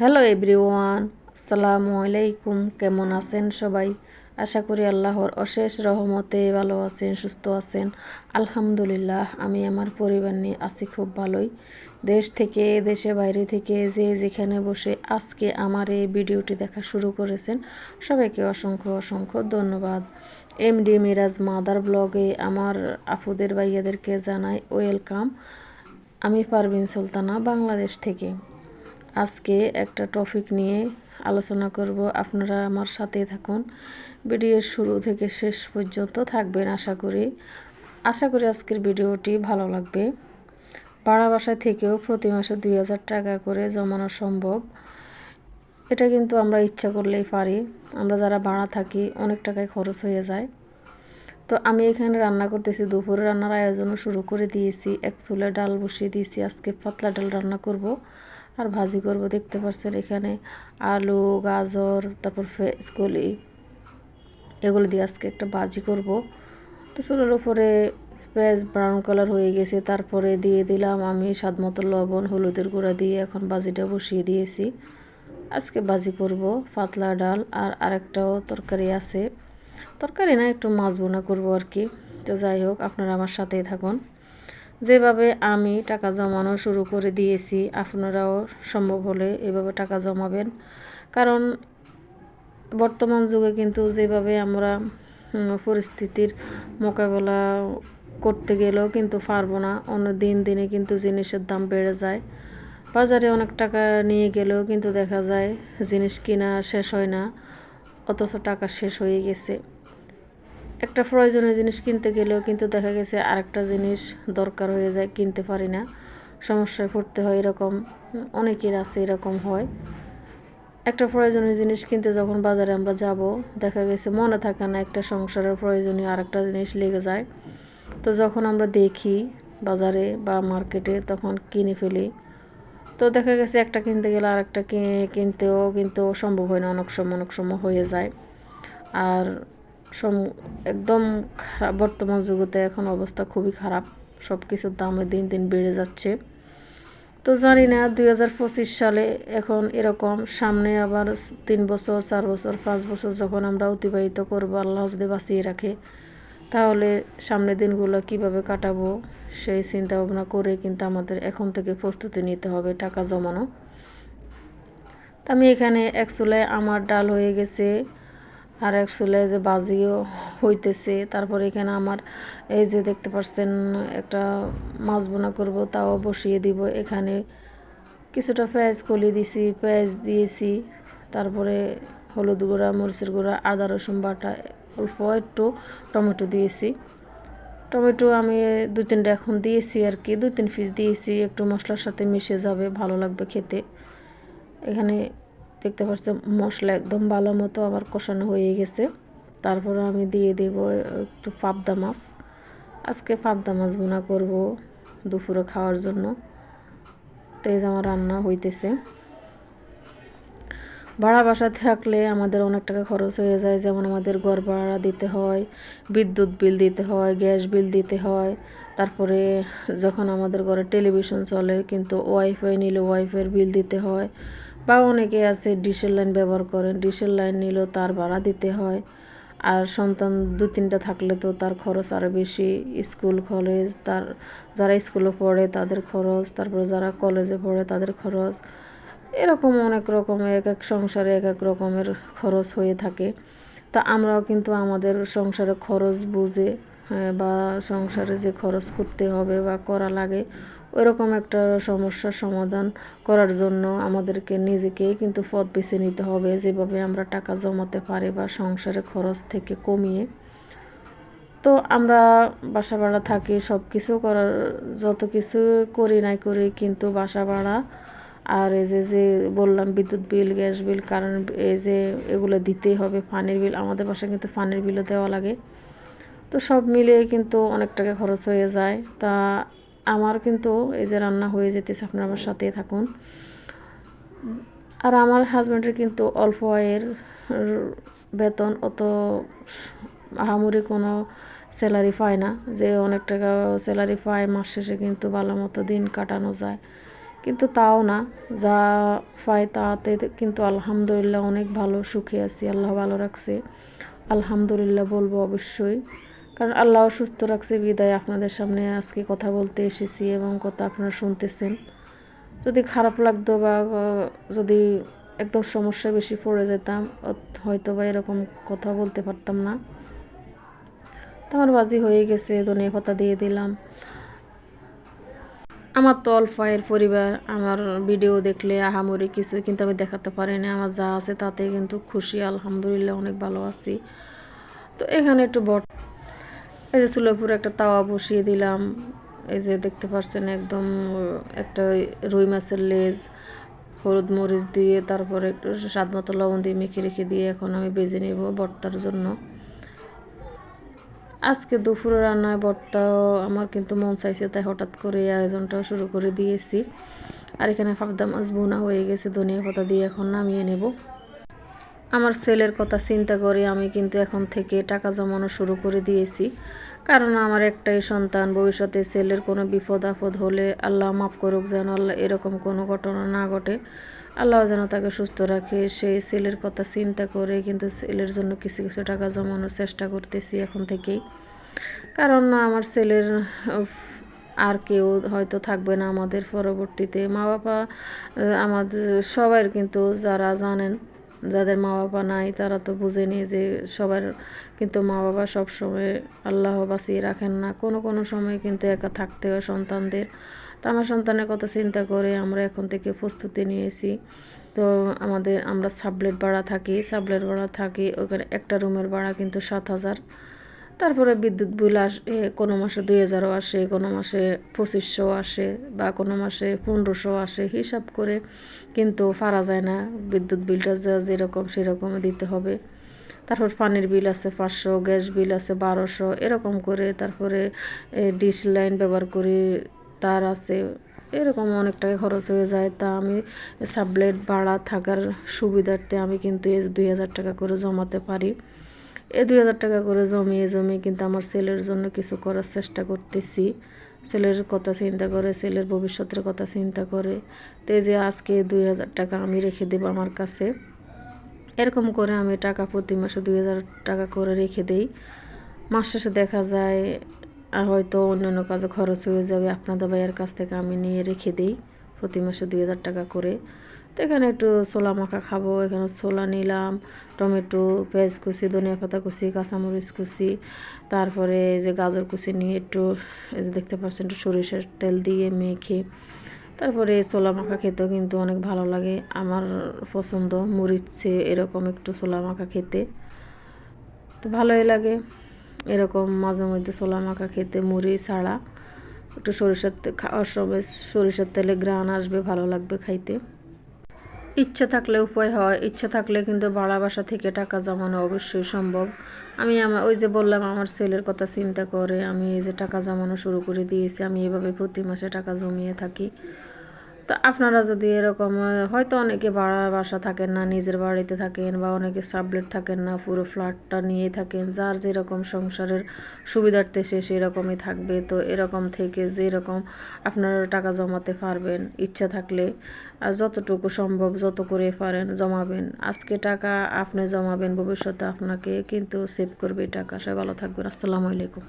Hello everyone, আসসালামু আলাইকুম। কেমন আছেন সবাই? আশা করি আল্লাহর অশেষ রহমতে ভালো আছেন, সুস্থ আছেন। আলহামদুলিল্লাহ, আমি আমার পরিবার নিয়ে আছি খুব ভালোই। দেশ থেকে দেশে বাইরে থেকে যে যেখানে বসে আজকে আমার এই ভিডিওটি দেখা শুরু করেছেন, সবাইকে অসংখ্য অসংখ্য ধন্যবাদ। এম ডি মিরাজ মাদার ব্লগে আমার আপুদের ভাইয়াদেরকে জানাই ওয়েলকাম। আমি পারভিন সুলতানা, বাংলাদেশ থেকে। আজকে একটা টপিক নিয়ে আলোচনা করব। আপনারা আমার সাথে থাকুন। ভিডিওর শুরু থেকে শেষ পর্যন্ত থাকবেন আশা করি। আশা করি আজকের ভিডিওটি ভালো লাগবে। ভাড়া বাসায় থেকেও প্রতি মাসে দুই হাজার টাকা করে জমানো সম্ভব। এটা কিন্তু আমরা ইচ্ছা করলেই পারি। আমরা যারা ভাড়া থাকি, অনেক টাকায় খরচ হয়ে যায়। তো আমি এখানে রান্না করতেছি। দুপুরে রান্নার আয়োজনও শুরু করে দিয়েছি। এক চুলে ডাল বসিয়ে দিয়েছি। আজকে পাতলা ডাল রান্না করব। আর ভাজি করব, দেখতে পাচ্ছেন এখানে আলু, গাজর, তারপর ফেসকলি এগুলো দিয়ে আজকে একটা ভাজি করব। তো চুলের উপরে পেঁয়াজ ব্রাউন কালার হয়ে গেছে, তারপরে দিয়ে দিলাম আমি স্বাদ মতো লবণ, হলুদের গুঁড়া দিয়ে এখন ভাজিটা বসিয়ে দিয়েছি। আজকে ভাজি করব পাতলা ডাল আর আরেকটাও তরকারি আছে। তরকারি না, একটু মাছ বোনা করব আর কি। তো যাই হোক, আপনারা আমার সাথেই থাকুন। যেভাবে আমি টাকা জমানো শুরু করে দিয়েছি, আপনারাও সম্ভব হলে এভাবে টাকা জমাবেন। কারণ বর্তমান যুগে কিন্তু যেভাবে আমরা পরিস্থিতির মোকাবেলা করতে গেলেও কিন্তু পারব না। অন্য দিন দিনে কিন্তু জিনিসের দাম বেড়ে যায়। বাজারে অনেক টাকা নিয়ে গেলেও কিন্তু দেখা যায় জিনিস কিনা শেষ হয় না, অথচ টাকা শেষ হয়ে গেছে। একটা প্রয়োজনীয় জিনিস কিনতে গেলেও কিন্তু দেখা গেছে আরেকটা জিনিস দরকার হয়ে যায়, কিনতে পারি না। সমস্যায় পড়তে হয় এরকম, অনেকের আছে এরকম হয়। একটা প্রয়োজনীয় জিনিস কিনতে যখন বাজারে আমরা যাব, দেখা গেছে মনে থাকে না একটা সংসারের প্রয়োজনীয় আরেকটা জিনিস লেগে যায়। তো যখন আমরা দেখি বাজারে বা মার্কেটে তখন কিনে ফেলি। তো দেখা গেছে একটা কিনতে গেলে আরেকটা কিনতেও কিন্তু সম্ভব হয় না, অনেক সময় অনেক সময় হয়ে যায়। আর একদম খারাপ বর্তমান যুগতে এখন অবস্থা খুবই খারাপ। সব কিছুর দামে দিন দিন বেড়ে যাচ্ছে। তো জানি না, দুই হাজার পঁচিশ সালে এখন এরকম, সামনে আবার তিন বছর, চার বছর, পাঁচ বছর যখন আমরা অতিবাহিত করব, আল্লাহ যদি বাঁচিয়ে রাখে, তাহলে সামনের দিনগুলো কীভাবে কাটাবো, সেই চিন্তা ভাবনা করে কিন্তু আমাদের এখন থেকে প্রস্তুতি নিতে হবে, টাকা জমানো। আমি এখানে এক চুলায় আমার ডাল হয়ে গেছে। আর এক চুলায় যে বাজিও হইতেছে, তারপর এখানে আমার এই যে দেখতে পাচ্ছেন একটা মাছ বোনা করব, তাও বসিয়ে দিব। এখানে কিছুটা পেঁয়াজ কলি দিছি, পেঁয়াজ দিয়েছি, তারপরে হলুদ গুঁড়া, মরিচের গুঁড়া, আদা, রসুন বাটা, অল্প একটু টমেটো দিয়েছি। টমেটো আমি দু তিনটা এখন দিয়েছি আর কি দু তিন পিস দিয়েছি, একটু মশলার সাথে মিশে যাবে, ভালো লাগবে খেতে। এখানে দেখতে পাচ্ছি মশলা একদম ভালো মতো আবার কষানো হয়ে গেছে। তারপরে আমি দিয়ে দেব একটু পাবদা মাছ। আজকে পাবদা মাছ বোনা করব দুপুরে খাওয়ার জন্য। তো এই যে আমার রান্না হইতেছে। ভাড়া বাসা থাকলে আমাদের অনেক টাকা খরচ হয়ে যায়। যেমন আমাদের ঘর ভাড়া দিতে হয়, বিদ্যুৎ বিল দিতে হয়, গ্যাস বিল দিতে হয়। তারপরে যখন আমাদের ঘরে টেলিভিশন চলে, কিন্তু ওয়াইফাই নিলে ওয়াইফাইয়ের বিল দিতে হয়। বা অনেকে আছে ডিশের লাইন ব্যবহার করেন, ডিশের লাইন নিলেও তার ভাড়া দিতে হয়। আর সন্তান দু তিনটা থাকলে তো তার খরচ আরও বেশি। স্কুল কলেজ তার যারা স্কুলে পড়ে তাদের খরচ, তারপর যারা কলেজে পড়ে তাদের খরচ। এরকম অনেক রকমের, এক এক সংসারে এক এক রকমের খরচ হয়ে থাকে। তা আমরাও কিন্তু আমাদের সংসারে খরচ বুঝে বা সংসারে যে খরচ করতে হবে বা করা লাগে ওইরকম একটা সমস্যার সমাধান করার জন্য আমাদেরকে নিজেকেই কিন্তু পথ বেছে নিতে হবে। যেভাবে আমরা টাকা জমাতে পারি বা সংসারে খরচ থেকে কমিয়ে। তো আমরা বাসা ভাড়া থাকি সব কিছু করার, যত কিছু করি নাই করি কিন্তু বাসা ভাড়া আর এই যে যে বললাম বিদ্যুৎ বিল, গ্যাস বিল, কারেন্ট এই যে এগুলো দিতেই হবে, পানির বিল, আমাদের বাসায় কিন্তু পানির বিলও দেওয়া লাগে। তো সব মিলিয়ে কিন্তু অনেক টাকা খরচ হয়ে যায়। তা আমার কিন্তু এই যে রান্না হয়ে যেতেছে, আপনারা আমার সাথে থাকুন। আর আমার হাজব্যান্ডের কিন্তু অল্প আয়ের বেতন, অত আহামরি কোনো স্যালারি পায় না। যে অনেক টাকা স্যালারি পায়, মাস শেষে কিন্তু ভালো মতো দিন কাটানো যায়। কিন্তু তাও না, যা পায় তাতে কিন্তু আলহামদুলিল্লাহ অনেক ভালো, সুখে আছি, আল্লাহ ভালো রাখছে। আলহামদুলিল্লাহ বলব অবশ্যই। কারণ আল্লাহ সুস্থ রাখছে, বিদায় আপনাদের সামনে আজকে কথা বলতে এসেছি এবং কথা আপনারা শুনতেছেন। যদি খারাপ লাগতো বা যদি একদম সমস্যা বেশি পড়ে যেতাম হয়তো বা এরকম কথা বলতে পারতাম না। তো আমার বাজি হয়ে গেছে, ধনিয়া পাতা দিয়ে দিলাম। আমার তো অল্প আয়ের পরিবার, আমার ভিডিও দেখলে আহামরি কিছু কিন্তু আমি দেখাতে পারি না। আমার যা আছে তাতে কিন্তু খুশি, আলহামদুলিল্লাহ অনেক ভালো আছি। তো এখানে একটু বট এই যে চুলোপুর একটা তাওয়া বসিয়ে দিলাম। এই যে দেখতে পাচ্ছেন একদম, একটা রুই মাছের লেজ, হলুদ মরিচ দিয়ে, তারপরে একটু স্বাদ মতো লবণ দিয়ে মেখে রেখে দিয়ে এখন আমি বেজে নেব বর্তার জন্য। আজকে দুপুরে রান্নায় বর্তাও আমার কিন্তু মন চাইছে, তাই হঠাৎ করে আয়োজনটাও শুরু করে দিয়েছি। আর এখানে ফাবদা মাছ বোনা হয়ে গেছে, ধনিয়া পাতা দিয়ে এখন নামিয়ে নেব। আমার ছেলের কথা চিন্তা করে আমি কিন্তু এখন থেকে টাকা জমানো শুরু করে দিয়েছি। কারণ আমার একটাই সন্তান, ভবিষ্যতে ছেলের কোনো বিপদ আপদ হলে আল্লাহ মাফ করুক যেন আল্লাহ এরকম কোনো ঘটনা না ঘটে। আল্লাহ যেন তাকে সুস্থ রাখে। সেই ছেলের কথা চিন্তা করে কিন্তু ছেলের জন্য কিছু কিছু টাকা জমানোর চেষ্টা করতেছি এখন থেকেই। কারণ আমার ছেলের আর কেউ হয়তো থাকবে না আমাদের পরবর্তীতে। মা বাবা আমাদের সবাই কিন্তু যারা জানেন যাদের মা বাবা নাই, তারা তো বুঝেনি যে সবার কিন্তু মা বাবা সবসময় আল্লাহ বাঁচিয়ে রাখেন না। কোনো কোনো সময় কিন্তু একা থাকতে হয় সন্তানদের। তো আমার সন্তানের কথা চিন্তা করে আমরা এখন থেকে প্রস্তুতি নিয়েছি। তো আমাদের, আমরা সাবলেট ভাড়া থাকি, সাবলেট ভাড়া থাকি, ওখানে একটা রুমের ভাড়া কিন্তু সাত হাজার। তারপরে বিদ্যুৎ বিল আসে, কোনো মাসে দুই হাজারও আসে, কোনো মাসে পঁচিশশো আসে বা কোনো মাসে পনেরোশো আসে, হিসাব করে কিন্তু পারা যায় না। বিদ্যুৎ বিলটা যা যেরকম সেরকম দিতে হবে। তারপর পানির বিল আছে পাঁচশো, গ্যাস বিল আছে বারোশো, এরকম করে তারপরে ডিশ লাইন ব্যবহার করি, তার আছে, এরকম অনেক টাকা খরচ হয়ে যায়। তা আমি সাবলেট ভাড়া থাকার সুবিধার্থে আমি কিন্তু দুই হাজার টাকা করে জমাতে পারি। এ দুই হাজার টাকা করে জমিয়ে জমিয়ে কিন্তু আমার ছেলের জন্য কিছু করার চেষ্টা করতেছি। ছেলের কথা চিন্তা করে, ছেলের ভবিষ্যতের কথা চিন্তা করে। তো যে আজকে দুই হাজার টাকা আমি রেখে দেব আমার কাছে। এরকম করে আমি টাকা প্রতি মাসে দুই হাজার টাকা করে রেখে দেই। মাস শেষে দেখা যায় হয়তো অন্য অন্য কাজে খরচ হয়ে যাবে। আপনাদের ভাইয়ের কাছ থেকে আমি নিয়ে রেখে দিই প্রতি মাসে দুই হাজার টাকা করে। তো এখানে একটু ছোলা মাখা খাব, এখানে ছোলা নিলাম, টমেটো পেঁয়াজ কুচি, ধনিয়া পাতা কুচি, কাঁচামরিচ কুচি, তারপরে যে গাজর কুচি নিয়ে একটু দেখতে পাচ্ছেন একটু সরিষার তেল দিয়ে মেখে, তারপরে ছোলা মাখা খেতেও কিন্তু অনেক ভালো লাগে, আমার পছন্দ মরিচে এরকম একটু ছোলা মাখা খেতে, তো ভালোই লাগে, এরকম মাঝে মধ্যে ছোলা মাখা খেতে মুড়ি ছাড়া, একটু সরিষার খাওয়ার সময় সরিষার তেলে গ্রান আসবে, ভালো লাগবে খাইতে। ইচ্ছা থাকলে উপায় হয়, ইচ্ছা থাকলে কিন্তু ভাড়া বাসা থেকে টাকা জমানো অবশ্যই সম্ভব। আমি আমার, ওই যে বললাম, আমার ছেলের কথা চিন্তা করে, আমি এই যে টাকা জমানো শুরু করে দিয়েছি, আমি এভাবে প্রতি মাসে টাকা জমিয়ে থাকি। তো আপনারা যদি এরকম হয়তো অনেকে ভাড়া, বাসা থাকেন না, নিজের বাড়িতে থাকেন বা অনেকে সাবলেট থাকেন না, পুরো ফ্ল্যাটটা নিয়ে থাকেন, যার যেরকম সংসারের সুবিধার্থে সে সেরকমই থাকবে। তো এরকম থেকে যেরকম আপনারা টাকা জমাতে পারবেন, ইচ্ছা থাকলে, আর যতটুকু সম্ভব যত করে পারেন জমাবেন। আজকে টাকা আপনি জমাবেন, ভবিষ্যতে আপনাকে কিন্তু সেভ করবে টাকা। সবাই ভালো থাকবেন। আসসালামু আলাইকুম।